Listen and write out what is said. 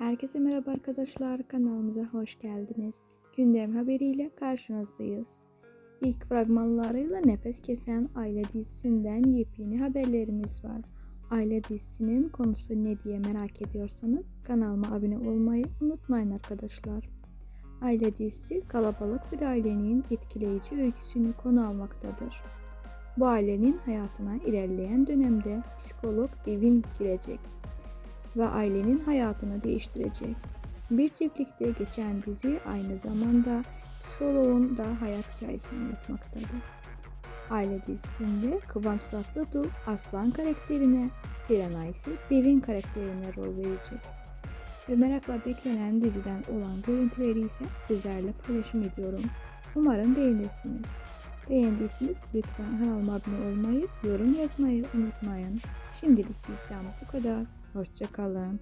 Herkese merhaba arkadaşlar, kanalımıza hoş geldiniz. Gündem haberiyle karşınızdayız. İlk fragmanlarıyla nefes kesen Aile dizisinden yepyeni haberlerimiz var. Aile dizisinin konusu ne diye merak ediyorsanız kanalıma abone olmayı unutmayın arkadaşlar. Aile dizisi kalabalık bir ailenin etkileyici öyküsünü konu almaktadır. Bu ailenin hayatına ilerleyen dönemde psikolog Devin girecek ve ailenin hayatını değiştirecek. Bir çiftlikte geçen dizi aynı zamanda psikoloğun da hayat hikayesini anlatmaktadır. Aile dizisinde Kıvanç Tatlıtuğ Aslan karakterine, Serena ise Devin karakterine rol verecek. Ve merakla beklenen diziden olan görüntüleri ise sizlerle paylaşım ediyorum. Umarım beğenirsiniz. Beğendiyseniz lütfen kanalıma abone olmayı, yorum yazmayı unutmayın. Şimdilik bizden bu kadar. Hoşçakalın.